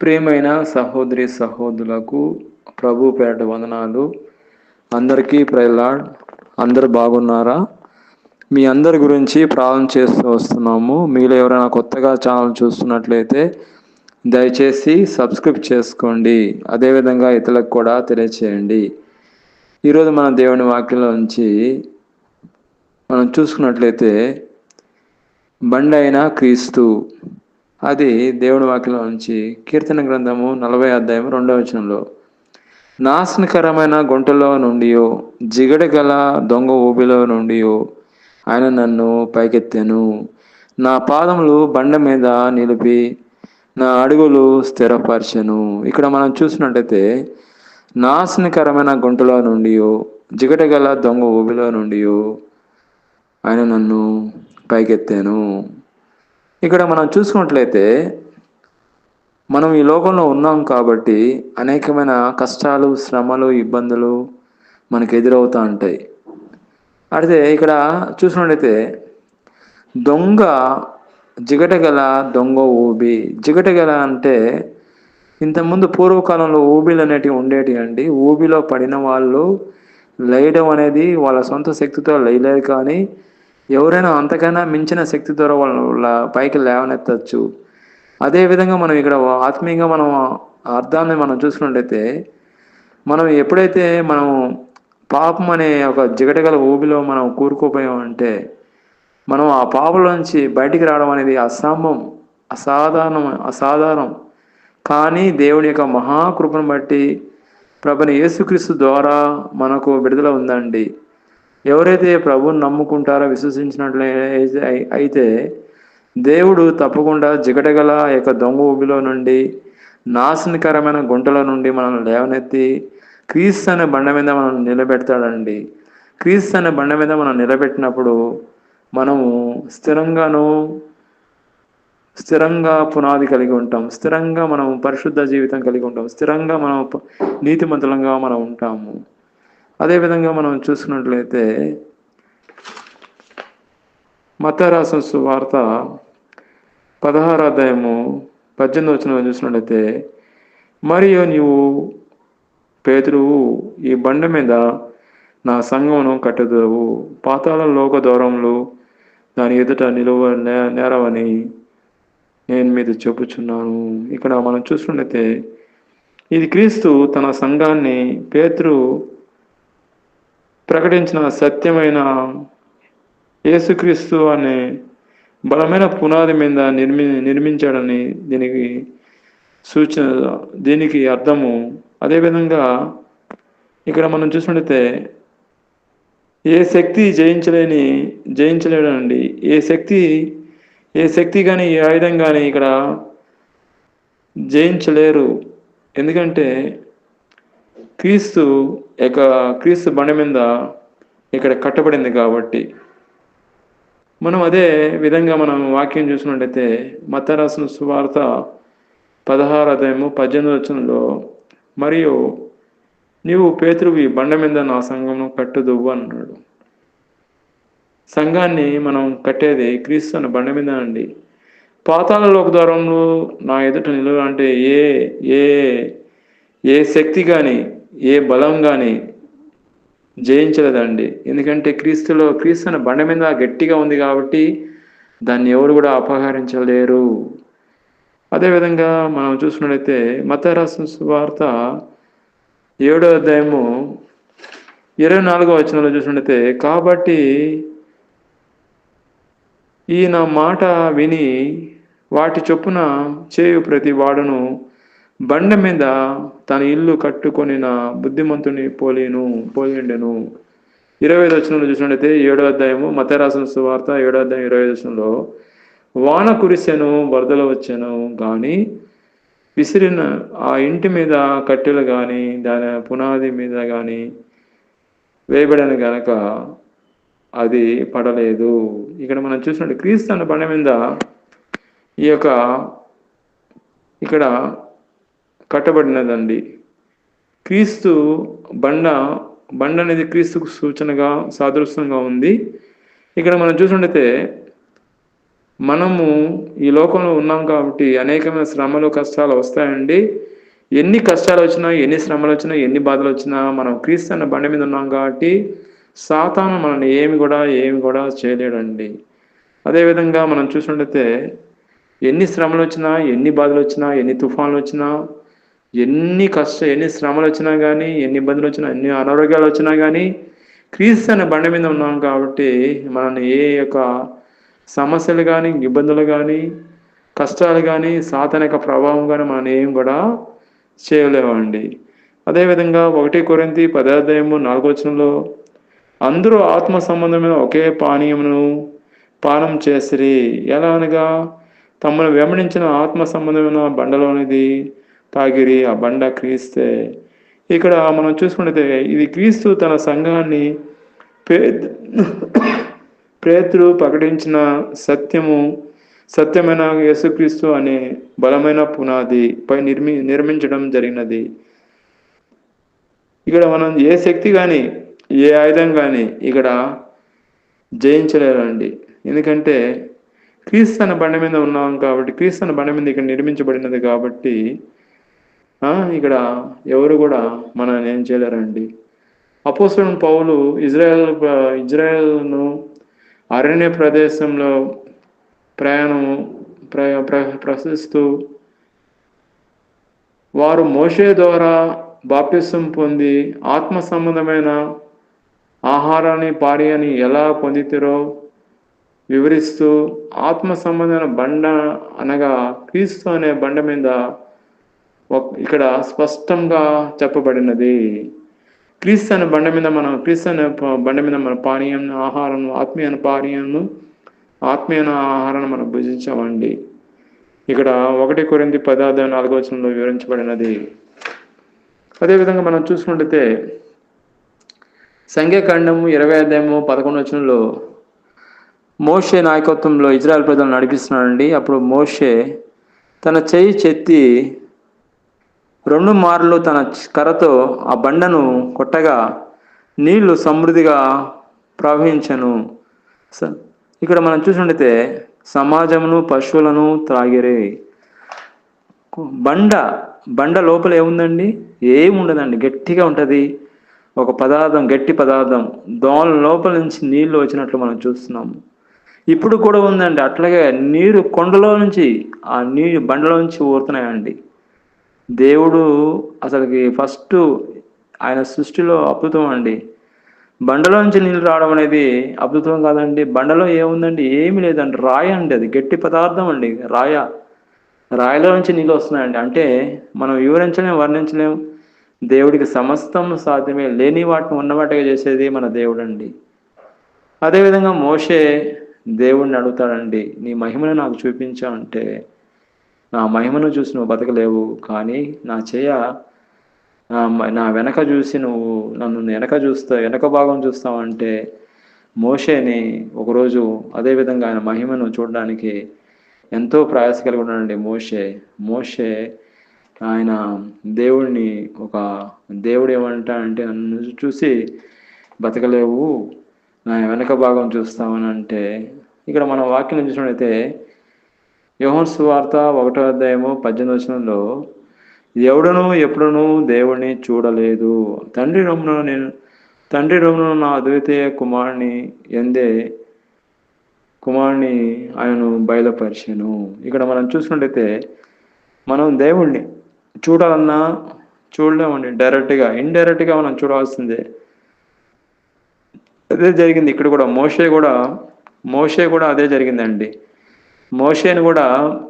ప్రేమైన సహోదరి సహోదరులకు ప్రభు పేట వందనాలు. అందరికీ ప్రైలాడ్ అందరు బాగున్నారా? మీ అందరి గురించి ప్రార్థన చేస్తూ వస్తున్నాము. మీలో ఎవరైనా కొత్తగా ఛానల్ చూస్తున్నట్లయితే దయచేసి సబ్స్క్రైబ్ చేసుకోండి. అదేవిధంగా ఇతరులకు కూడా తెలియచేయండి. ఈరోజు మన దేవుని వాక్యంలో నుంచి మనం చూసుకున్నట్లయితే బండైన క్రీస్తు అది దేవుని వాక్యలో నుంచి కీర్తన గ్రంథము నలభై అధ్యాయం రెండవ వచనంలో. నాశనకరమైన గుంటలో నుండియో జిగట గల దొంగ ఊబిలో నుండియో ఆయన నన్ను పైకెత్తాను. నా పాదములు బండ మీద నిలిపి నా అడుగులు స్థిరపరచను. ఇక్కడ మనం చూసినట్టయితే నాశనకరమైన గుంటలో నుండియో జిగట గల దొంగ ఊబిలో నుండియో ఆయన నన్ను పైకెత్తాను. ఇక్కడ మనం చూసుకున్నట్లయితే మనం ఈ లోకంలో ఉన్నాం కాబట్టి అనేకమైన కష్టాలు శ్రమలు ఇబ్బందులు మనకు ఎదురవుతూ ఉంటాయి. అయితే ఇక్కడ చూసినట్లయితే దొంగ జిగటగల దొంగ ఊబి. జిగటగల అంటే ఇంతకుముందు పూర్వకాలంలో ఊబిలు అనేటివి ఉండేటి అండి. ఊబిలో పడిన వాళ్ళు లేయడం అనేది వాళ్ళ సొంత శక్తితో లేయలేరు కానీ ఎవరైనా అంతకైనా మించిన శక్తి ద్వారా వాళ్ళ పైకి లేవనెత్తచ్చు. అదేవిధంగా మనం ఇక్కడ ఆత్మీయంగా మనం అర్థాన్ని మనం చూసుకున్నట్టయితే మనం ఎప్పుడైతే మనం పాపం అనే ఒక జిగటగల ఊబిలో మనం కూరుకుపోయామంటే మనం ఆ పాపలోంచి బయటికి రావడం అనేది అసంభవం అసాధారణం అసాధారణం. కానీ దేవుని యొక్క మహాకృపను బట్టి ప్రభుని యేసుక్రీస్తు ద్వారా మనకు విడుదల ఉందండి. ఎవరైతే ప్రభుని నమ్ముకుంటారో విశ్వసించినట్లయితే అయితే దేవుడు తప్పకుండా జిగటగల యొక్క దొంగ ఊబిలో నుండి నాశనకరమైన గుంటల నుండి మనల్ని లేవనెత్తి క్రీస్తు అనే బండ మీద మనం నిలబెడతాడండి. క్రీస్తు అనే బండ మీద మనం నిలబెట్టినప్పుడు మనము స్థిరంగాను స్థిరంగా పునాది కలిగి ఉంటాం. స్థిరంగా మనం పరిశుద్ధ జీవితం కలిగి ఉంటాం. స్థిరంగా మనం నీతిమంతులంగా మనం ఉంటాము. అదేవిధంగా మనం చూసినట్లయితే మతరాసం సువార్త పదహారు అధ్యాయము పద్దెనిమిది వచ్చిన చూసినట్లయితే మరియు నీవు పేతురువు ఈ బండ మీద నా సంఘమును కట్టుదవు పాతాళ లోక దూరంలో దాని ఎదుట నిలువ నేరవని నేను మీద చెప్పుచున్నాను. ఇక్కడ మనం చూసినట్లయితే ఇది క్రీస్తు తన సంఘాన్ని పేతురు ప్రకటించిన సత్యమైన యేసుక్రీస్తు అనే బలమైన పునాది మీద నిర్మి నిర్మించాడని దీనికి సూచన దీనికి అర్థము. అదేవిధంగా ఇక్కడ మనం చూసినట్లయితే ఏ శక్తి జయించలేని జయించలేడండి. ఏ శక్తి ఏ శక్తి కానీ ఏ ఆయుధం కానీ ఇక్కడ జయించలేరు. ఎందుకంటే క్రీస్తు యొక్క క్రీస్తు బండ మీద ఇక్కడ కట్టబడింది కాబట్టి మనం అదే విధంగా మనం వాక్యం చూసినట్టయితే మత రాసిన సువార్త పదహారు అధ్యాయము పద్దెనిమిది వచనంలో మరియు నీవు పేతురువి బండ మీద నా సంఘమును కట్టుదువ్వు అన్నాడు. సంఘాన్ని మనం కట్టేది క్రీస్తు అన్న బండ మీద అండి. పాతాల లోక ద్వారంలో నా ఎదుట నిలువ అంటే ఏ ఏ ఏ శక్తి కానీ ఏ బలం కానీ జయించలేదండి. ఎందుకంటే క్రీస్తులో క్రీస్తు అనే బండ మీద గట్టిగా ఉంది కాబట్టి దాన్ని ఎవరు కూడా అపహరించలేరు. అదేవిధంగా మనం చూసుకున్నట్లయితే మత వార్త ఏడో అధ్యాయము ఇరవై నాలుగో వచనంలో చూసినట్లయితే కాబట్టి ఈయన మాట విని వాటి చొప్పున చేయు ప్రతి వాడును బండ మీద తన ఇల్లు కట్టుకొని నా బుద్ధిమంతుని పోలేను పోలిండెను. ఇరవై ఐదు వచనంలో చూసినట్లయితే ఏడో అధ్యాయము మతరాసిన సువార్త ఏడో అధ్యాయం ఇరవై ఐదు వచనంలో వాన కురిసెను వరదలు వచ్చాను కానీ విసిరిన ఆ ఇంటి మీద కట్టెలు కానీ దాని పునాది మీద కానీ వేయబడిన గనక అది పడలేదు. ఇక్కడ మనం చూసినట్టు క్రీస్తు అన్న బండ మీద ఈ యొక్క ఇక్కడ కట్టబడినదండి. క్రీస్తు బండ బండ అనేది క్రీస్తుకు సూచనగా సాదృశ్యంగా ఉంది. ఇక్కడ మనం చూసినట్టయితే మనము ఈ లోకంలో ఉన్నాం కాబట్టి అనేకమైన శ్రమలు కష్టాలు వస్తాయండి. ఎన్ని కష్టాలు వచ్చినా ఎన్ని శ్రమలు వచ్చినా ఎన్ని బాధలు వచ్చినా మనం క్రీస్తు అన్న బండ మీద ఉన్నాం కాబట్టి సాతాను మనల్ని ఏమి కూడా ఏమి కూడా చేయలేడండి. అదేవిధంగా మనం చూసినట్లయితే ఎన్ని శ్రమలు వచ్చినా ఎన్ని బాధలు వచ్చినా ఎన్ని తుఫాన్లు వచ్చినా ఎన్ని కష్ట ఎన్ని శ్రమలు వచ్చినా కానీ ఎన్ని ఇబ్బందులు వచ్చినా ఎన్ని అనారోగ్యాలు వచ్చినా కానీ క్రీస్తు అనే బండ మీద ఉన్నాం కాబట్టి మనల్ని ఏ యొక్క సమస్యలు కానీ ఇబ్బందులు కానీ కష్టాలు కానీ సాతన యొక్క ప్రభావం కానీ మనం ఏం కూడా చేయలేమండి అదేవిధంగా ఒకటి కొరింతి పదార్థము నాలుగోచనంలో అందరూ ఆత్మ సంబంధమైన ఒకే పానీయమును పానం చేసిరి. ఎలా అనగా తమను వెంబడించిన ఆత్మ సంబంధమైన బండలోనిది తాగిరి ఆ బండ క్రీస్తే. ఇక్కడ మనం చూసుకుంటే ఇది క్రీస్తు తన సంఘాన్ని ప్రేతులు ప్రకటించిన సత్యము సత్యమైన యేసుక్రీస్తు అనే బలమైన పునాది పై నిర్మి నిర్మించడం జరిగినది. ఇక్కడ మనం ఏ శక్తి కానీ ఏ ఆయుధం కానీ ఇక్కడ జయించలేరండి. ఎందుకంటే క్రీస్తు అనే బండ మీద ఉన్నాం కాబట్టి క్రీస్తు అనే బండ మీద ఇక్కడ నిర్మించబడినది కాబట్టి ఇక్కడ ఎవరు కూడా మనల్ని ఏం చేయలేరండి. అపోసరం పౌలు ఇజ్రాయెల్ ఇజ్రాయెల్ను అరణ్య ప్రదేశంలో ప్రయాణము ప్ర ప్ర ప్రశిస్తూ వారు మోషే ద్వారా బాప్టిసం పొంది ఆత్మ సంబంధమైన ఆహారాన్ని పానీయాన్ని ఎలా పొందితిరో వివరిస్తూ ఆత్మ సంబంధమైన బండ అనగా క్రీస్తు అనే బండ మీద ఇక్కడ స్పష్టంగా చెప్పబడినది క్రీస్తు అనే బండ మీద మనం క్రీస్తు అనే బండ మీద మన పానీయం ఆహారం ఆత్మీయ పానీయము ఆత్మీయ ఆహారాన్ని మనం భుజించామండి. ఇక్కడ ఒకటి కొరింది పదార్థం నాలుగవచనంలో వివరించబడినది. అదేవిధంగా మనం చూసుకుంటే సంఖ్యాకాండము ఇరవై అధ్యాయము పదకొండు వచనంలో మోషే నాయకత్వంలో ఇజ్రాయల్ ప్రజలు నడిపిస్తున్నాడండి. అప్పుడు మోషే తన చెయ్యి చెత్తి రెండు మార్లు తన కర్రతో ఆ బండను కొట్టగా నీళ్ళు సమృద్ధిగా ప్రవహించను. స- ఇక్కడ మనం చూసినట్టయితే సమాజమును పశువులను త్రాగిరే. బండ బండ లోపల ఏముందండి? ఏముండదండి. గట్టిగా ఉంటుంది. ఒక పదార్థం గట్టి పదార్థం. దోమల లోపల నుంచి నీళ్ళు వచ్చినట్లు మనం చూస్తున్నాము ఇప్పుడు కూడా ఉందండి. అట్లాగే నీరు కొండలో నుంచి ఆ నీరు బండలో నుంచి ఊరుతున్నాయండి. దేవుడు అసలుకి ఫస్ట్ ఆయన సృష్టిలో అద్భుతం అండి. బండలో నుంచి నీళ్ళు రావడం అనేది అద్భుతం కాదండి. బండలో ఏముందండి? ఏమీ లేదండి. రాయి అండి అది. గట్టి పదార్థం అండి. రాయ. రాయిలో నుంచి నీళ్ళు వస్తున్నాయండి. అంటే మనం వివరించలేం వర్ణించలేం. దేవుడికి సమస్తం సాధ్యమే. లేని వాటిని ఉన్నవాటిగా చేసేది మన దేవుడు అండి అదేవిధంగా మోషే దేవుడిని అడుగుతాడండి నీ మహిమను నాకు చూపించా అంటే నా మహిమను చూసి నువ్వు బతకలేవు కానీ నా చేయ నా నా వెనక చూసి నువ్వు నన్ను వెనక చూస్తా వెనక భాగం చూస్తావంటే మోషేని ఒకరోజు అదేవిధంగా ఆయన మహిమను చూడడానికి ఎంతో ప్రయాస కలిగి ఉన్నాడండి మోషే. మోషే ఆయన దేవుడిని ఒక దేవుడు ఏమంటాడంటే నన్ను చూసి బతకలేవు నా వెనక భాగం చూస్తామని అంటే ఇక్కడ మనం వాక్యం చూసినట్లయితే యోహన్ సువార్త ఒకటో అధ్యాయము పద్దెనిమిది వచనంలో ఎవడను ఎప్పుడను దేవుణ్ణి చూడలేదు. తండ్రి రొమ్మును నేను తండ్రి రొమ్మును నా అద్వితీయ కుమారుని ఎందే కుమారుని ఆయనను బయలుపరిచాను. ఇక్కడ మనం చూసుకున్నట్టయితే మనం దేవుణ్ణి చూడాలన్నా చూడలేమండి. డైరెక్ట్గా ఇండైరెక్ట్గా మనం చూడాల్సిందే. అదే జరిగింది. ఇక్కడ కూడా మోషే కూడా మోషే కూడా అదే జరిగిందండి. మోషేని కూడా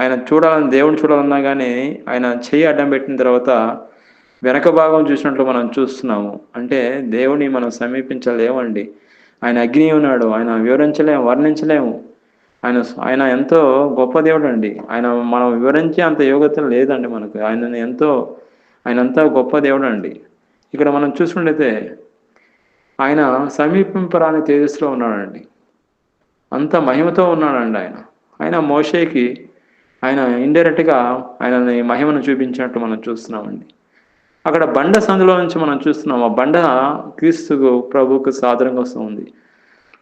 ఆయన చూడాలని దేవుని చూడాలన్నా కానీ ఆయన చెయ్యి అడ్డం పెట్టిన తర్వాత వెనక భాగం చూసినట్లు మనం చూస్తున్నాము. అంటే దేవుని మనం సమీపించలేమండి. ఆయన అగ్ని ఉన్నాడు ఆయన వివరించలేము వర్ణించలేము. ఆయన ఆయన ఎంతో గొప్ప దేవుడు అండి ఆయన మనం వివరించే అంత యోగ్యత లేదండి మనకు. ఆయన ఎంతో ఆయన అంతా గొప్ప దేవుడు అండి ఇక్కడ మనం చూసుకుంటే ఆయన సమీపింపరాని తేజస్సులో ఉన్నాడండి. అంత మహిమతో ఉన్నాడండి ఆయన. ఆయన మోషేకి ఆయన ఇండైరెక్ట్గా ఆయనని మహిమను చూపించినట్టు మనం చూస్తున్నామండి. అక్కడ బండ సందులో నుంచి మనం చూస్తున్నాం ఆ బండ క్రీస్తు ప్రభువుకు సాదరంగా వస్తుంది.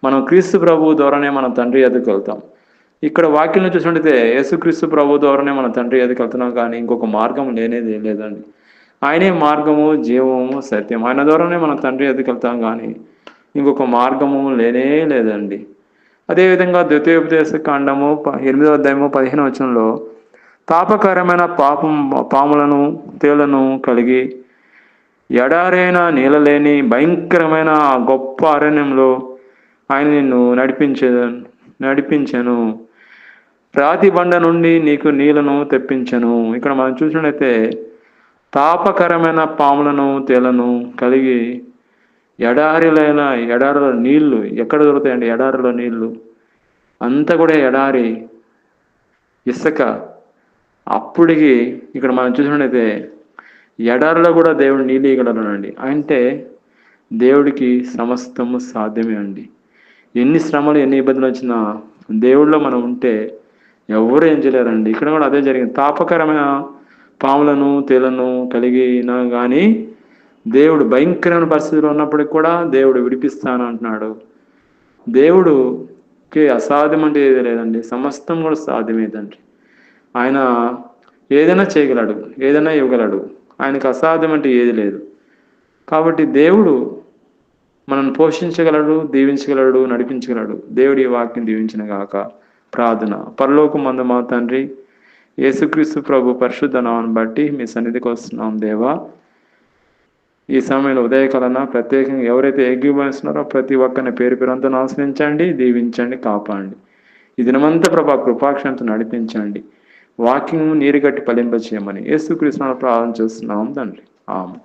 మనం క్రీస్తు ప్రభు ద్వారానే మన తండ్రి ఎదుకు వెళ్తాం. ఇక్కడ వాక్యం చూసినట్టయితే యేసుక్రీస్తు ప్రభు ద్వారానే మన తండ్రి ఎదుకు వెళ్తున్నాం కానీ ఇంకొక మార్గం లేనేది లేదండి. ఆయనే మార్గము జీవము సత్యం. ఆయన ద్వారానే మన తండ్రి ఎదుకు వెళ్తాం కానీ ఇంకొక మార్గము లేనే లేదండి. అదేవిధంగా ద్వితీయోపదేశ కాండము ప- అధ్యాయము పదిహేను వచనంలో తాపకరమైన పాపం పాములను తేళ్ళను కలిగి ఎడారైన నీళ్ళలేని భయంకరమైన గొప్ప అరణ్యంలో ఆయన నిన్ను నడిపించే నడిపించాను. రాతి బండ నుండి నీకు నీళ్ళను తెప్పించాను. ఇక్కడ మనం చూసినట్లయితే తాపకరమైన పాములను తేలను కలిగి ఎడారిలైన ఎడారిలో నీళ్ళు ఎక్కడ దొరుకుతాయండి? ఎడారిలో నీళ్ళు. అంతా కూడా ఎడారి. ఇసుక. అప్పటికి ఇక్కడ మనం చూసినట్టయితే ఎడారిలో కూడా దేవుడు నీళ్ళు ఇవ్వగలనండి అంటే దేవుడికి సమస్తము సాధ్యమే అండి. ఎన్ని శ్రమలు ఎన్ని ఇబ్బందులు వచ్చినా దేవుడిలో మనం ఉంటే ఎవరు ఏం చేయలేరండి. ఇక్కడ కూడా అదే జరిగింది. తాపకరమైన పాములను తేలను కలిగిన కానీ దేవుడు భయంకరమైన పరిస్థితిలో ఉన్నప్పటికి కూడా దేవుడు విడిపిస్తాను అంటున్నాడు. దేవుడుకి అసాధ్యం అంటే ఏది లేదండి. సమస్తం కూడా సాధ్యమే తండ్రి. ఆయన ఏదైనా చేయగలడు ఏదైనా ఇవ్వగలడు. ఆయనకు అసాధ్యం అంటే ఏది లేదు. కాబట్టి దేవుడు మనల్ని పోషించగలడు దీవించగలడు నడిపించగలడు. దేవుడి ఈ వాక్యం దీవించిన గాక ప్రార్థన. పరలోకం మందు మా తండ్రి? యేసుక్రీస్తు ప్రభు పరిశుద్ధ నామాన్ని బట్టి మీ సన్నిధికి వస్తున్నాం దేవా. ఈ సమయంలో ఉదయకాలన ప్రత్యేకంగా ఎవరైతే ఏకీభవిస్తున్నారో ప్రతి ఒక్కరిని పేరు పేరంతా ఆశ్రయించండి దీవించండి కాపాడండి. ఈ దినమంతా ప్రభా కృపాక్షంతో నడిపించండి. వాక్యం నీరుగట్టి ఫలింప చేయమని యేసుకృష్ణ ప్రార్థన చేస్తున్నాం తండ్రి. ఆమె